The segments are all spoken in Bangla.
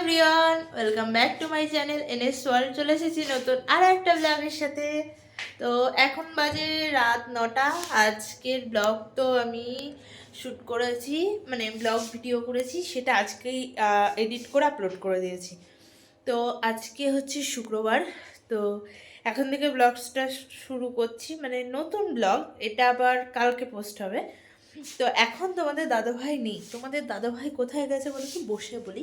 Everyone, welcome back to my channel NS world. চলে এসেছি নতুন আর একটা ব্লগের সাথে। তো এখন বাজে রাত নটা। আজকের ব্লগ তো আমি শ্যুট করেছি মানে ব্লগ ভিডিও করেছি, সেটা আজকেই এডিট করে আপলোড করে দিয়েছি। তো আজকে হচ্ছে শুক্রবার। তো এখন থেকে ব্লগসটা শুরু করছি। মানে নতুন ব্লগ এটা আবার কালকে পোস্ট হবে। তো এখন তোমাদের দাদাভাই নেই। তোমাদের দাদাভাই কোথায় গেছে বলে কি বসে বলি।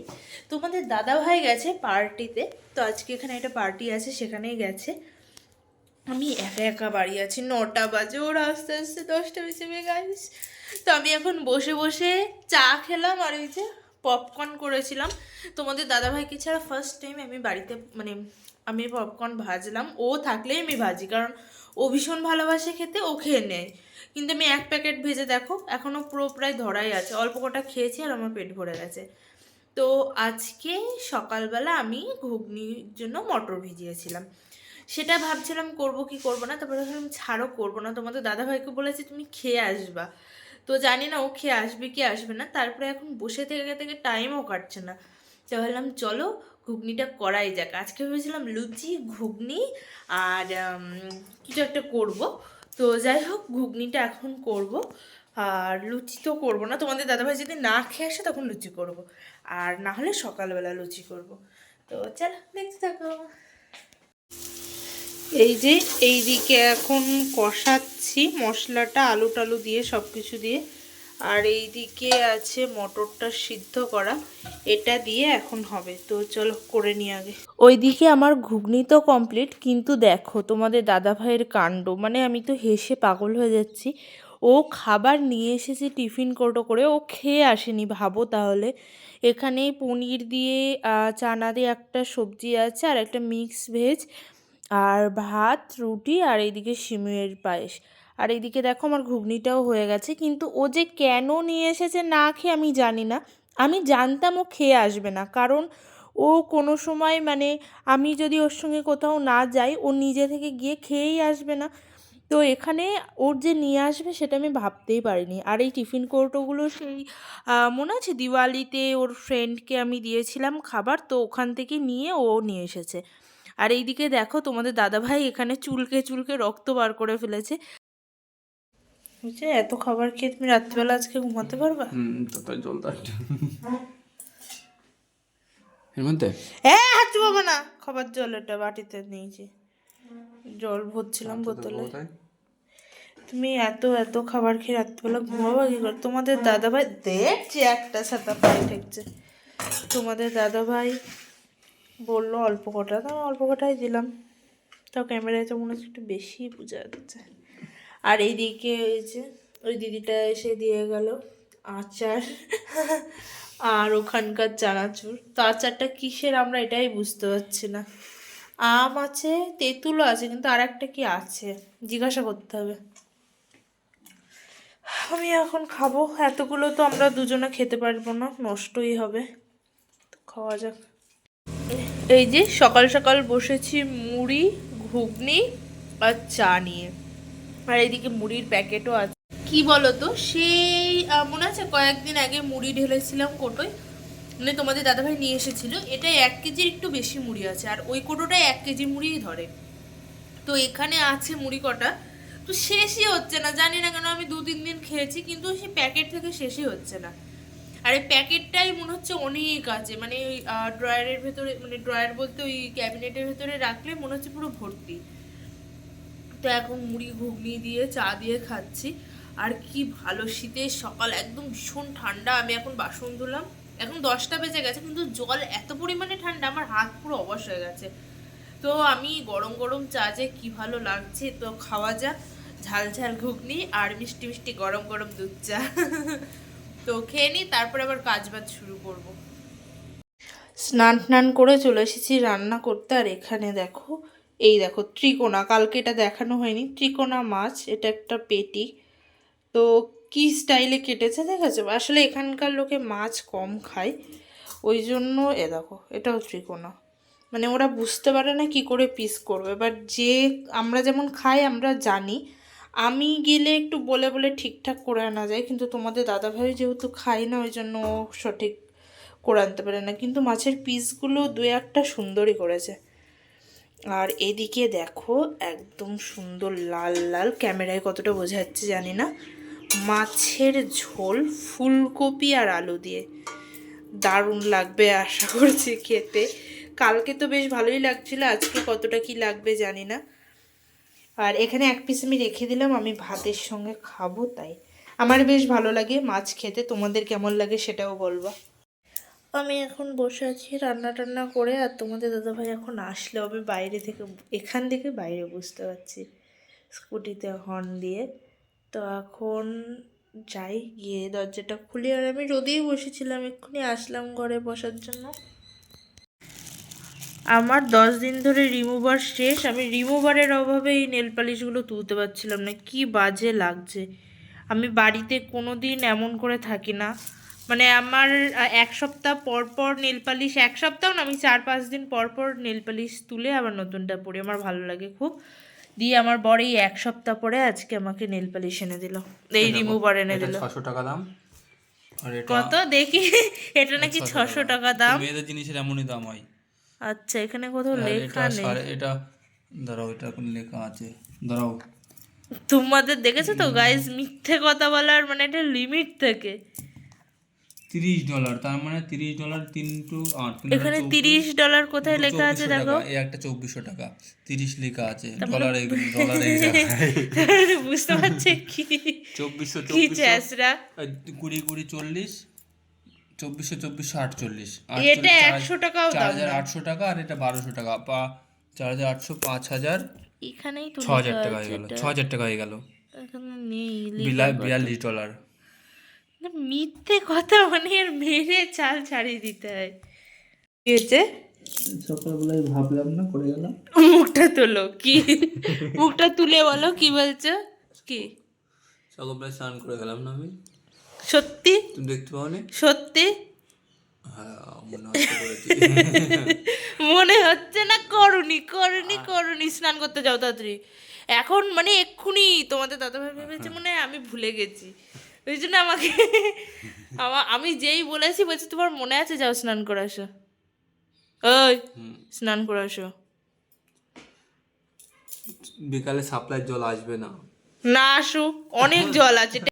তোমাদের দাদাভাই গেছে পার্টিতে। তো আজকে এখানে একটা পার্টি আছে, সেখানেই গেছে। আমি একা একা বাড়ি আছি। নটা বাজে, ওর আস্তে আস্তে দশটা বেজে গাইস তো আমি এখন বসে বসে চা খেলাম আর ওই যে পপকর্ন করেছিলাম। তোমাদের দাদাভাইকে ছাড়া ফার্স্ট টাইম আমি বাড়িতে মানে আমি পপকর্ন ভাজলাম। ও থাকলেই আমি ভাজি, কারণ ও ভীষণ ভালোবাসে খেতে, ও খেয়ে নেয়। কিন্তু আমি এক প্যাকেট ভেজে দেখো এখনও পুরো প্রায় ধরাই আছে। অল্প কটা খেয়েছি আর আমার পেট ভরে গেছে। তো আজকে সকালবেলা আমি ঘুগনির জন্য মটর ভিজিয়েছিলাম। সেটা ভাবছিলাম করব কি করব না, তারপরে ভাবলাম ছাড়ও করব না। তোমাদের দাদাভাইকে বলেছি তুমি খেয়ে আসবা। তো জানি না ও খেয়ে আসবে কি আসবে না, তারপরে এখন বসে থেকে থেকে টাইমও কাটছে না। তো ভাবলাম চলো ঘুগনিটা করাই যাক। আজকে ভেবেছিলাম লুচি, ঘুগনি আর কিছু একটা করব। তো যাই হোক, ঘুগনিটা এখন করব। আর লুচি তো করব না। তোমাদের দাদাভাই যদি না খেয়ে আসে তখন লুচি করব। আর না হলে সকালবেলা লুচি করব। তো চল, দেখতে থাকো। এই যে, এইদিকে এখন কষাচ্ছি মশলাটা আলু টালু দিয়ে সব কিছু দিয়ে। আর এইদিকে আছে মটরটা সিদ্ধ করা। এটা দিয়ে এখন হবে। তো চলো করে নিয়ে আগে। ওইদিকে আমার ঘুগনি তো কমপ্লিট কিন্তু দেখো তোমাদের দাদা ভাইয়ের কাণ্ড। মানে আমি তো হেসে পাগল হয়ে যাচ্ছি। ও খাবার নিয়ে এসেছে টিফিন কোটো করে। ও খেয়ে আসেনি, ভাবো তাহলে। এখানে পনির দিয়ে চানা দিয়ে একটা সবজি আছে আর একটা মিক্স ভেজ আর ভাত, রুটি, আর এইদিকে সিমুয়ের পায়েস। আর এইদিকে দেখো আমার ঘুগনিটাও হয়ে গেছে। কিন্তু ও যে কেন নিয়ে এসেছে না খেয়ে আমি জানি না। আমি জানতাম ও খেয়ে আসবে না। কারণ ও কোনো সময় মানে আমি যদি ওর সঙ্গে কোথাও না যাই, ও নিজে থেকে গিয়ে খেয়েই আসবে না। তো এখানে ওর যে নিয়ে আসবে সেটা আমি ভাবতেই পারিনি। আর এই টিফিন কৌটোগুলো সেই মনে আছে? দিওয়ালিতে ওর ফ্রেন্ডকে আমি দিয়েছিলাম খাবার, তো ওখান থেকে নিয়ে ও নিয়ে এসেছে। আর এইদিকে দেখো তোমাদের দাদাভাই এখানে চুলকে চুলকে রক্ত বার করে ফেলেছে। বুঝছে এত খাবার খেয়ে তুমি রাত্রিবেলা আজকে ঘুমাতে পারবা? হুম তো জল এর মধ্যে? হ্যাঁ হাত পাবো না। খাবার জল এটা বাটিতে নিয়েছি। জল ভরছিলাম বোতলে। তুমি এত এত খাবার খেয়ে রাত্রিবেলা ঘুমাবো কি করে? তোমাদের দাদাভাই দেখছি একটা ছাতা পায়ে ঠেকছে। তোমাদের দাদাভাই বলল অল্প কটা তো অল্প কটাই দিলাম। তাও ক্যামেরায় তো মনে হচ্ছে একটু বেশি বোঝা যাচ্ছে। আর এইদিকে এই যে, ওই দিদিটা এসে দিয়ে গেল আচার আর ওখানকার চানাচুর। তো আচারটা কিসের আমরা এটাই বুঝতে পারছি না। আম আছে, তেঁতুলও আছে, কিন্তু আর একটা কি আছে? জিজ্ঞাসা করতে হবে। আমি এখন খাব। এতগুলো তো আমরা দুজনে খেতে পারব না, নষ্টই হবে। খাওয়া যাক। এই যে সকাল সকাল বসেছি মুড়ি, ঘুগনি আর চা নিয়ে। আর এইদিকে মুড়ির প্যাকেটও আছে। কি বলতো? সেই মনে আছে কয়েকদিন আগে মুড়ি ঢেলেছিলাম কোটোয়? মানে তোমাদের দাদাভাই নিয়ে এসেছিল। এটা এক কেজির একটু বেশি মুড়ি আছে। আর ওই কোটোটায় এক কেজি মুড়িই ধরে। তো এখানে আছে মুড়ি কটা। তো শেষই হচ্ছে না। জানি না কেন আমি দু তিন দিন খেয়েছি, কিন্তু সেই প্যাকেট থেকে শেষই হচ্ছে না। আর এই প্যাকেটটাই মনে হচ্ছে অনেক আছে। মানে ওই ড্রয়ারের ভেতরে মানে ড্রয়ার বলতে ওই ক্যাবিনেটের ভেতরে রাখলে মনে হচ্ছে পুরো ভর্তি। তো এখন মুড়ি ঘুগনি দিয়ে, চা দিয়ে খাচ্ছি। আর কি ভালো শীতের সকাল, একদম ভীষণ ঠান্ডা। আমি এখন বাসন ধুলাম। এখন দশটা বেজে গেছে, কিন্তু জল এত পরিমাণে ঠান্ডা, আমার হাত পুরো অবশ হয়ে গেছে। তো আমি গরম গরম চা যে কি ভালো লাগছে, তো খাওয়া যাক। ঝাল ঝাল ঘুগনি আর মিষ্টি মিষ্টি গরম গরম দুধ চা। তো খেয়ে নিই তারপর আবার কাজ বাজ শুরু করব। স্নান টান করে চলে এসেছি, রান্না করতে। আর এখানে দেখো এই দেখো, ত্রিকোণা। কালকে এটা দেখানো হয়নি। ত্রিকোণা মাছ, এটা একটা পেটি। তো কি স্টাইলে কেটেছে, দেখেছ? আসলে এখানকার লোকে মাছ কম খায়। ওই জন্য, এ দেখো, এটাও ত্রিকোণা। মানে ওরা বুঝতে পারে না কি করে পিস করবে। বাট যে আমরা যেমন খাই, আমরা জানি। আমি গেলে একটু বলে বলে ঠিকঠাক করে আনা যায়। কিন্তু তোমাদের দাদাভাই যেহেতু খাই না, ওই জন্য সঠিক করে আনতে পারে না। কিন্তু মাছের পিসগুলো দু একটা সুন্দরই করেছে। আর এদিকে দেখো, একদম সুন্দর লাল লাল। ক্যামেরায় কতটা বোঝা যাচ্ছে জানি না। মাছের ঝোল, ফুলকপি আর আলু দিয়ে। দারুণ লাগবে আশা করছি খেতে। কালকে তো বেশ ভালোই লাগছিল, আজকে কতটা কি লাগবে জানি না। আর এখানে এক পিস আমি রেখে দিলাম, আমি ভাতের সঙ্গে খাব তাই। আমার বেশ ভালো লাগে মাছ খেতে, তোমাদের কেমন লাগে সেটাও বলবা। আমি এখন বসে আছি রান্না টান্না করে, আর তোমাদের দাদাভাই এখন আসলে। হবে বাইরে থেকে, এখান থেকে বাইরে বুঝতে পারছি, স্কুটিতে হর্ন দিয়ে। তো এখন যাই, গিয়ে দরজাটা খুলি, আর আমি রোদেই বসেছিলাম, এক্ষুনি আসলাম ঘরে বসার জন্য। আমার দশ দিন ধরে রিমুভার শেষ। আমি রিমুভারের অভাবে এই নেল পালিশগুলো তুলতে পারছিলাম না, কি বাজে লাগছে। আমি বাড়িতে কোনো দিন এমন করে থাকি না। মানে আমার এক সপ্তাহ পর পর নেল পালিশ এক সপ্তাহ না আমি চার পাঁচ দিন পর পর নেল পালিশ তুলে আবার নতুনটা পরি। আমার ভালো লাগে খুব। দিয়ে আমার বর এই এক সপ্তাহ পরে আজকে আমাকে নেল পালিশ এনে দিল। এই রিমুভার এনে দিল। ছশো টাকা দাম। আর এটা কত? দেখি। এটা নাকি ছশো টাকা। দাম। মেয়েদের জিনিসের এমনই দাম হয়। আচ্ছা এখানে কোথাও লেখা নেই। এটা দাঁড়াও এটা কোন লেখা আছে। দাঁড়াও। তোমাদের দেখেছ তো গাইজ মিথ্যে কথা বলার মানে এটা লিমিট থেকে। তিরিশ ডলার তার মানে তিরিশ ডলার তিন টু এখানে তিরিশ ডলার কোথায় লেখা আছে দেখো? এই একটা চব্বিশশো টাকা তিরিশ লেখা আছে ডলার ডলার বুঝতে পারছি কি? চব্বিশশো কি চ্যাসরা কুড়ি কুড়ি চল্লিশ চব্বিশশো চব্বিশশো আটচল্লিশ। এটা একশো টাকাও চার হাজার আটশো টাকা আর এটা বারোশো টাকা। পা চার হাজার আটশো পাঁচ হাজার এখানেই ছ হাজার টাকা হয়ে গেল ছ হাজার টাকা হয়ে গেল। এখানে নেই বিয়াল্লিশ ডলার মিথ্যে কথা অনেক মেরে চাল ছাড়িয়ে দিতে হয়। কি হয়েছে সকালবেলায় ভাবলাম না করে গেলাম। মুখটা তোলো কি? মুখটা তুলে বলো কি বলছো? কি? সকালবেলায় স্নান করে গেলাম না আমি। সত্যি? তুমি দেখতে পাও সত্যি? হ্যাঁ মনে হচ্ছে মনে না করুনি করুনি করুনি স্নান করতে যাও তাড়াতাড়ি। এখন মানে এক্ষুনি তোমাদের দাদাভাই ভেবেছে মনে হয় আমি ভুলে গেছি। ওই জন্য আমাকে আমা আমি যেই বলেছি বলছি তোমার মনে আছে? যাও স্নান করে আসো। ওই স্নান করে আসো। বিকালে সাপ্লাই জল আসবে না। না আসুক অনেক জল আছে।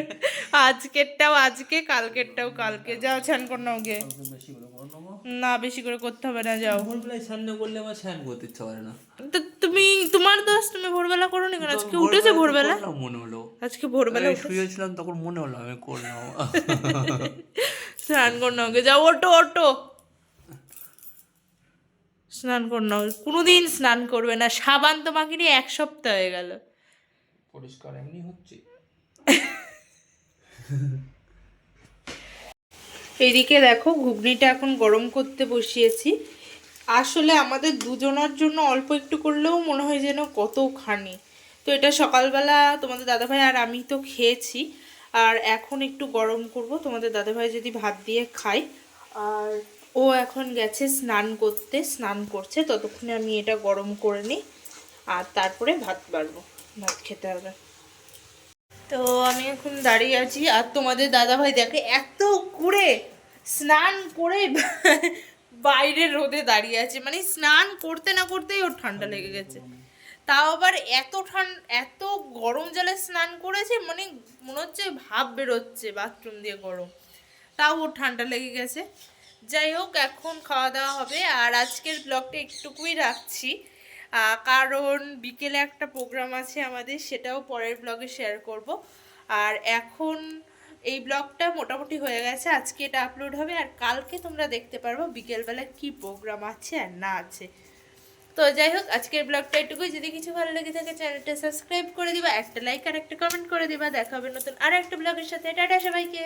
আজকেরটাও আজকে কালকেরটাও কালকে। যাও স্নান করে নাও গে। না বেশি করে করতে হবে না যাও। ভোরবেলায় স্নান না করলে আমার স্নান করতে ইচ্ছা করে না। তো তুমি তোমার দোষ তুমি ভোরবেলা করো নি কেন? আজকে উঠেছে ভোরবেলা? মনে হলো। আজকে ভোরবেলা শুয়েছিলাম তখন মনে হলো আমি করলাম। স্নান করে নাও গে যাও ওটো ওটো স্নান করে নাও। কোনোদিন স্নান করবে না। সাবান তোমাকে নিয়ে এক সপ্তাহ হয়ে গেল। পরিষ্কার এমনি হচ্ছে। এদিকে দেখো ঘুগনিটা এখন গরম করতে বসিয়েছি। আসলে আমাদের দুজনের জন্য অল্প একটু করলেও মনে হয় যেন কতখানি। তো এটা সকালবেলা তোমাদের দাদাভাই আর আমি তো খেয়েছি। আর এখন একটু গরম করব। তোমাদের দাদাভাই যদি ভাত দিয়ে খাই আর ও এখন গেছে স্নান করতে, স্নান করছে। ততক্ষণে আমি এটা গরম করে নিই। আর তারপরে ভাত বাড়বো। ভাত খেতে হবে। তো আমি এখন দাঁড়িয়ে আছি। আর তোমাদের দাদাভাই দেখে এত করে স্নান করে বাইরে রোদে দাঁড়িয়ে আছে। মানে স্নান করতে না করতেই ওর ঠান্ডা লেগে গেছে। তাও আবার এত ঠান্ডা, এত গরম জলে স্নান করেছে মানে মনে হচ্ছে ভাব বেরোচ্ছে বাথরুম দিয়ে গরম। তাও ওর ঠান্ডা লেগে গেছে। যাই হোক, এখন খাওয়া দাওয়া হবে। আর আজকের ব্লগটা একটুকুই রাখছি। কারণ বিকেলে একটা প্রোগ্রাম আছে আমাদের, সেটাও পরের ব্লগে শেয়ার করব। আর এখন এই ব্লগটা মোটামুটি হয়ে গেছে। আজকে এটা আপলোড হবে। আর কালকে তোমরা দেখতে পারব বিকেলবেলা কি প্রোগ্রাম আছে আর না আছে। তো যাই হোক আজকের ব্লগটা এটুকুই। যদি কিছু ভালো লেগে থাকে, চ্যানেলটা সাবস্ক্রাইব করে দিবা, একটা লাইক আর একটা কমেন্ট করে দিবা। দেখা হবে নতুন আর একটা ব্লগের সাথে। টাটা সবাইকে।